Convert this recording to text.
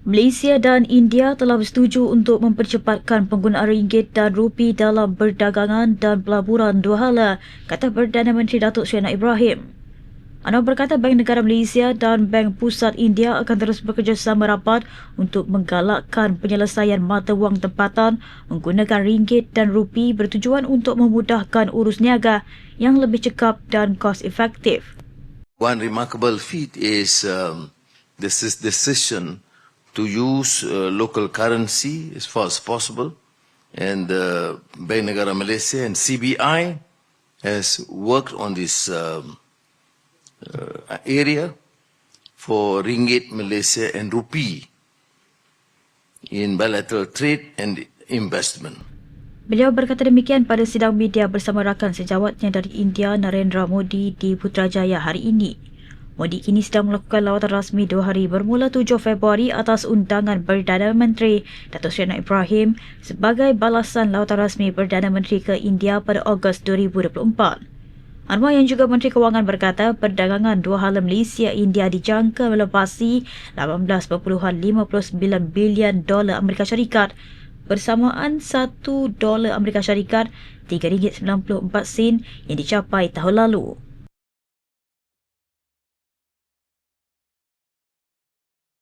Malaysia dan India telah bersetuju untuk mempercepatkan penggunaan ringgit dan rupi dalam perdagangan dan pelaburan dua hala, kata Perdana Menteri Datuk Seri Anwar Ibrahim. Anwar berkata Bank Negara Malaysia dan Bank Pusat India akan terus bekerjasama rapat untuk menggalakkan penyelesaian mata wang tempatan menggunakan ringgit dan rupi bertujuan untuk memudahkan urus niaga yang lebih cekap dan kos efektif. One remarkable feat is um, this is decision to use uh, local currency as far as possible. And uh, Bank Negara Malaysia and CBI has worked on this um, uh, area for ringgit Malaysia and rupee in bilateral trade and investment. Beliau berkata demikian pada sidang media bersama rakan sejawatnya dari India Narendra Modi di Putrajaya hari ini. Modi kini sedang melakukan lawatan rasmi dua hari bermula 7 Februari atas undangan Perdana Menteri Datuk Seri Anwar Ibrahim sebagai balasan lawatan rasmi Perdana Menteri ke India pada Ogos 2024. Anwar yang juga Menteri Kewangan berkata perdagangan dua hala Malaysia-India dijangka melepasi 18.59 bilion dolar Amerika Syarikat bersamaan 1 dolar Amerika Syarikat RM3.94 yang dicapai tahun lalu.